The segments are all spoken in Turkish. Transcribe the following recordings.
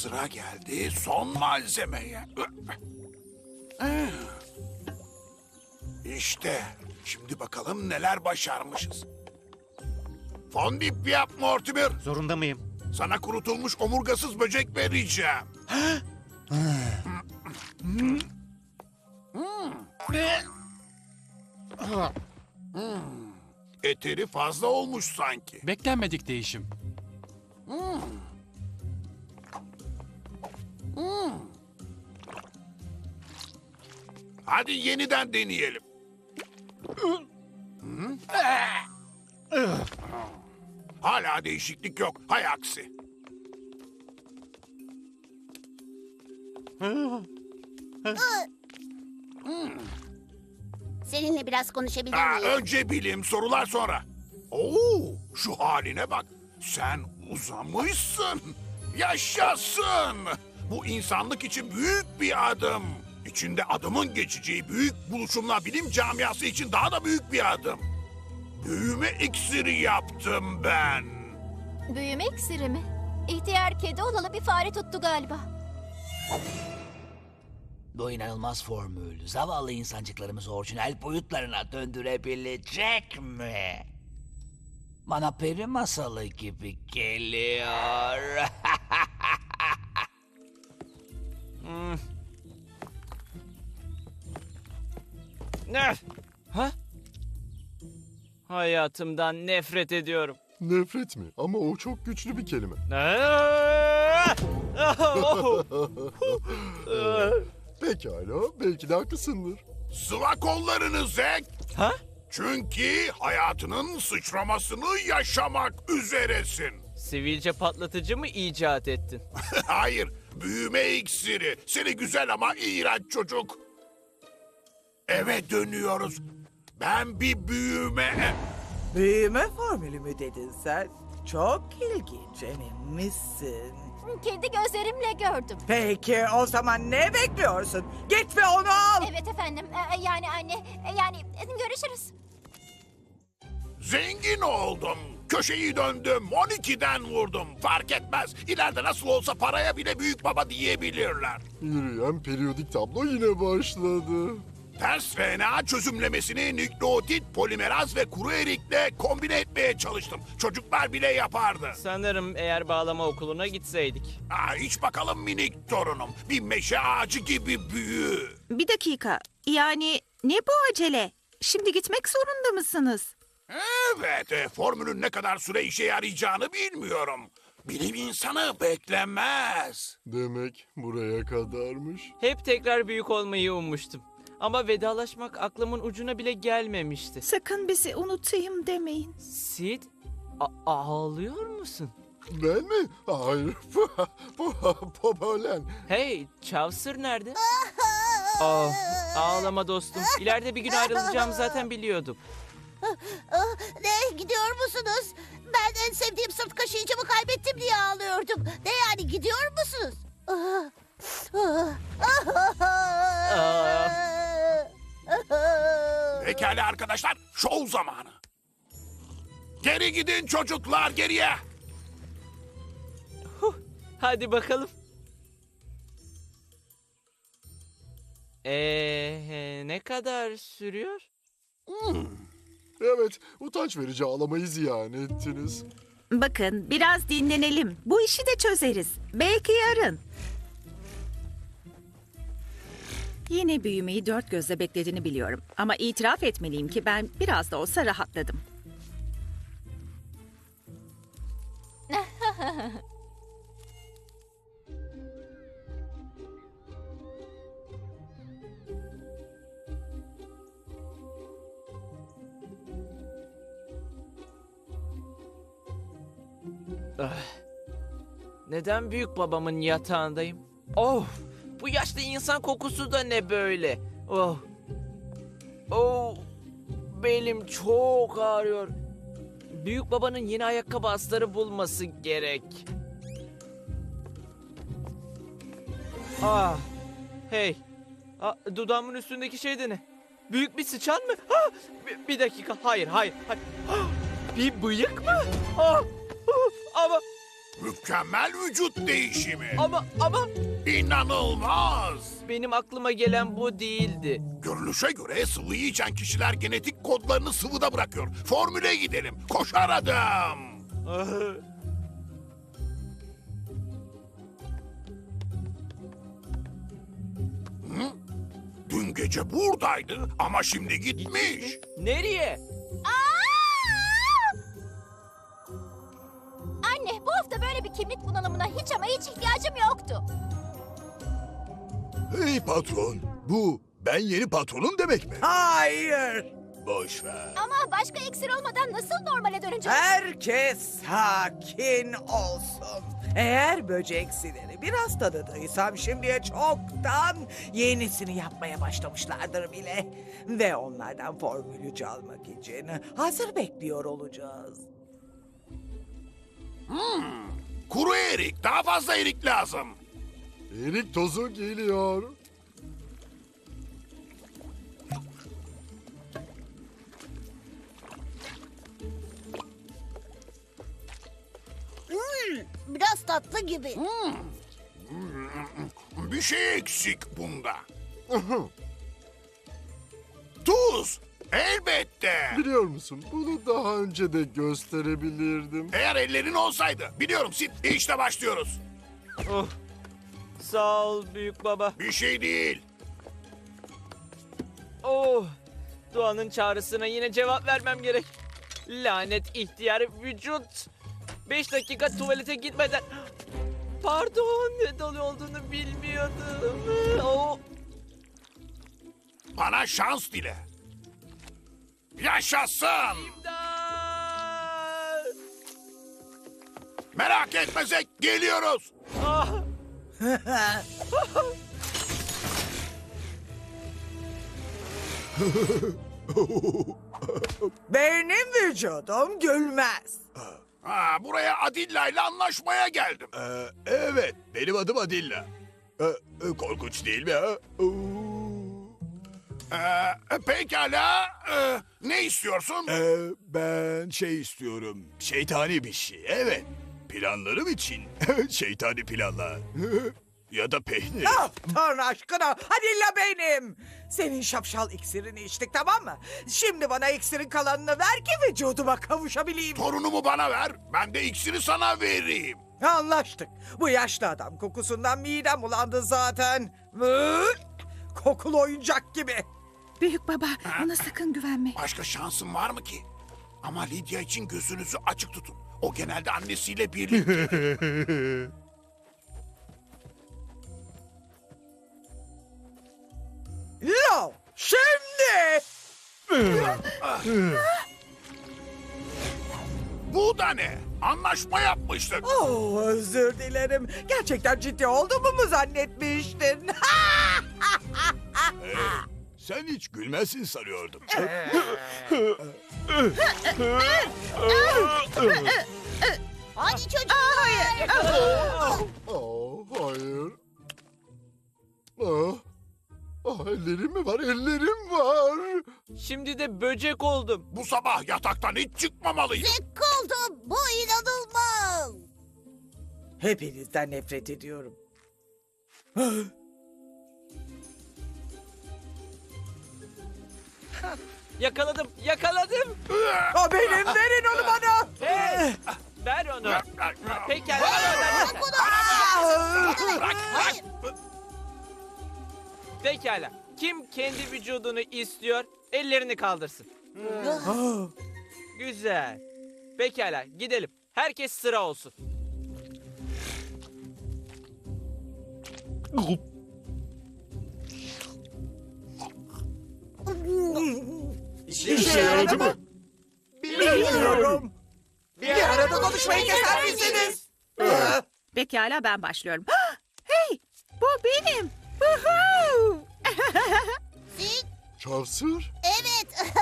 sıra geldi son malzemeye. İşte şimdi bakalım neler başarmışız. Fondip yap Mortimer. Zorunda mıyım? Sana kurutulmuş omurgasız böcek vereceğim. Eteri fazla olmuş sanki. Beklenmedik değişim. Hadi yeniden deneyelim. Hala değişiklik yok. Hay aksi. Seninle biraz konuşabilir Aa, miyim? önce bilim, sorular sonra. Oo, şu haline bak. Sen uzamışsın. Yaşasın. Bu insanlık için büyük bir adım. İçinde adımın geçeceği büyük buluşumla bilim camiası için daha da büyük bir adım. Büyüme iksiri yaptım ben. Büyüme iksiri mi? İhtiyar kedi olalı bir fare tuttu galiba. Bu inanılmaz formül zavallı insancıklarımızı orijinal boyutlarına döndürebilecek mi? Bana peri masalı gibi geliyor. Ne? Ha? Hayatımdan nefret ediyorum. Nefret mi? Ama o çok güçlü bir kelime. Pekala, belki de haklısındır. Sıva kollarını Zek. Ha? Çünkü hayatının sıçramasını yaşamak üzeresin. Sivilce patlatıcı mı icat ettin? Hayır, büyüme iksiri. Seni güzel ama iğrenç çocuk. Eve dönüyoruz. Ben bir büyüme... Büyüme formülü mü dedin sen? Çok ilginç emin misin? Kedi gözlerimle gördüm. Peki o zaman ne bekliyorsun? Git ve onu al. Evet efendim. Ee, yani anne. e, Yani e, görüşürüz. Zengin oldum. Köşeyi döndüm. 12'den vurdum. Fark etmez. İleride nasıl olsa paraya bile büyük baba diyebilirler. Yürüyen periyodik tablo yine başladı. Ters RNA çözümlemesini nükleotit, polimeraz ve kuru erikle kombine etmeye çalıştım. Çocuklar bile yapardı. Sanırım eğer bağlama okuluna gitseydik. Aa, iç bakalım minik torunum. Bir meşe ağacı gibi büyü. Bir dakika. Yani ne bu acele? Şimdi gitmek zorunda mısınız? Evet, e, formülün ne kadar süre işe yarayacağını bilmiyorum. Bilim insanı beklemez. Demek buraya kadarmış. Hep tekrar büyük olmayı ummuştum. Ama vedalaşmak aklımın ucuna bile gelmemişti. Sakın bizi unutayım demeyin. Sid, a- ağlıyor musun? Ben mi? Hayır. Popolen. Hey, Chaucer nerede? Oh, ağlama dostum. İleride bir gün ayrılacağımı zaten biliyordum. Ah, Ne gidiyor musunuz? Ben en sevdiğim sırt kaşıyıcımı kaybettim diye ağlıyordum. Ne yani gidiyor musunuz? Ah, ah. Pekala arkadaşlar, şov zamanı. Geri gidin çocuklar, geriye. Hadi bakalım. Ee, ne kadar sürüyor? Evet, utanç verici ağlamayı ziyan ettiniz. Bakın biraz dinlenelim. Bu işi de çözeriz. Belki yarın. Yine büyümeyi dört gözle beklediğini biliyorum. Ama itiraf etmeliyim ki ben biraz da olsa rahatladım. Neden büyük babamın yatağındayım? Oh, bu yaşlı insan kokusu da ne böyle? Oh, oh, belim çok ağrıyor. Büyük babanın yeni ayakkabı astarı bulması gerek. Ah, hey, ah, dudağımın üstündeki şey de ne? Büyük bir sıçan mı? Ah, bir, bir dakika, hayır, hayır, hayır. Ah, bir bıyık mı? Ah, ah, ama Mükemmel vücut değişimi. Ama ama İnanılmaz. benim aklıma gelen bu değildi. Görünüşe göre sıvıyı içen kişiler genetik kodlarını sıvıda bırakıyor. Formüle gidelim. Koşar adam. Dün gece buradaydı ama şimdi gitmiş. Nereye? Hiç ihtiyacım yoktu. Hey patron, bu ben yeni patronum demek mi? Hayır. Boş ver. Ama başka iksir olmadan nasıl normale döneceğim? Herkes sakin olsun. Eğer böcek siniri biraz tanıdıysam şimdiye çoktan yenisini yapmaya başlamışlardır bile. Ve onlardan formülü çalmak için hazır bekliyor olacağız. Kuru erik. Daha fazla erik lazım. Erik tozu geliyor. Hmm, biraz tatlı gibi. Bir şey eksik bunda. Tuz. Elbette. Biliyor musun bunu daha önce de gösterebilirdim. Eğer ellerin olsaydı. Biliyorum Sid. İşte başlıyoruz. Oh. Sağ ol büyük baba. Bir şey değil. Oh. Doğanın çağrısına yine cevap vermem gerek. Lanet ihtiyar vücut. Beş dakika tuvalete gitmeden... Pardon ne dolu olduğunu bilmiyordum. Oh. Bana şans dile. Yaşasın. İmdat! Merak etme Zek. Geliyoruz. Ah. Benim vücudum gülmez. Ha, buraya Adilla ile anlaşmaya geldim. Ee, evet, benim adım Adilla. Ee, e, korkunç değil mi ha? Oo. Ee, pekala. Ee, ne istiyorsun? Ee, ben şey istiyorum, şeytani bir şey. Evet, planlarım için şeytani planlar. ya da peynir. Ah, Tanrı aşkına Adilla benim. Senin şapşal iksirini içtik tamam mı? Şimdi bana iksirin kalanını ver ki vücuduma kavuşabileyim. Torunumu bana ver. Ben de iksiri sana vereyim. Anlaştık. Bu yaşlı adam kokusundan midem bulandı zaten. Kokulu oyuncak gibi. Büyük baba ona sakın güvenme. Başka şansım var mı ki? Ama Lydia için gözünüzü açık tutun. O genelde annesiyle birlikte. Lo, şimdi. Bu da ne? Anlaşma yapmıştık. Oh, özür dilerim. Gerçekten ciddi olduğumu mu zannetmiştin? Sen hiç gülmezsin sanıyordum. Hadi çocuklar. Aa, hayır. Ah, ah, ellerim mi var? Ellerim var. Şimdi de böcek oldum. Bu sabah yataktan hiç çıkmamalıyım. Zek oldum. Bu inanılmaz. Hepinizden nefret ediyorum. Yakaladım, yakaladım. O benim, verin onu bana. Hey, ver onu. Pekala, ver onu. Bırak, bırak. Pekala. Kim kendi vücudunu istiyor, ellerini kaldırsın. Güzel. Pekala, gidelim. Herkes sıra olsun. İşe yaradı mı? Bilmiyorum. Bir arada konuşmayı keser misiniz? Pekala ben başlıyorum. Hey bu benim. Zek. Çavsır. Evet.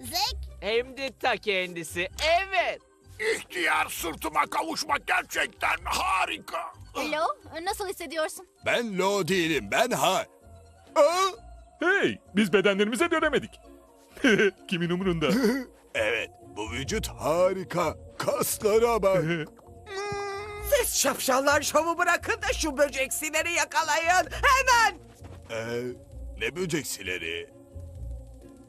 Zek. Hem de ta kendisi. Evet. İhtiyar sırtıma kavuşmak gerçekten harika. Hello, nasıl hissediyorsun? ben Lo değilim, ben Ha. Aa! Hey, biz bedenlerimize dönemedik. Kimin umurunda? Evet, bu vücut harika. Kaslara bak. Siz şapşallar şovu bırakın da şu böceksileri yakalayın. Hemen. Ee, ne böceksileri?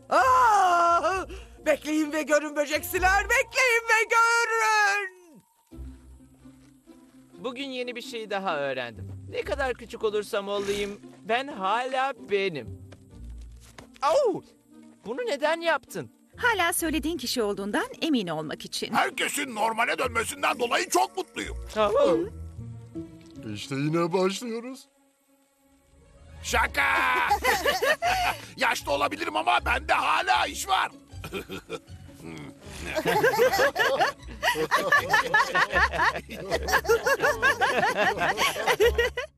Aa, bekleyin ve görün böceksiler. Bekleyin ve görün. Bugün yeni bir şey daha öğrendim. Ne kadar küçük olursam olayım ben hala benim. Au! Bunu neden yaptın? Hala söylediğin kişi olduğundan emin olmak için. Herkesin normale dönmesinden dolayı çok mutluyum. Tamam. İşte yine başlıyoruz. Şaka! Yaşlı olabilirim ama bende hala iş var.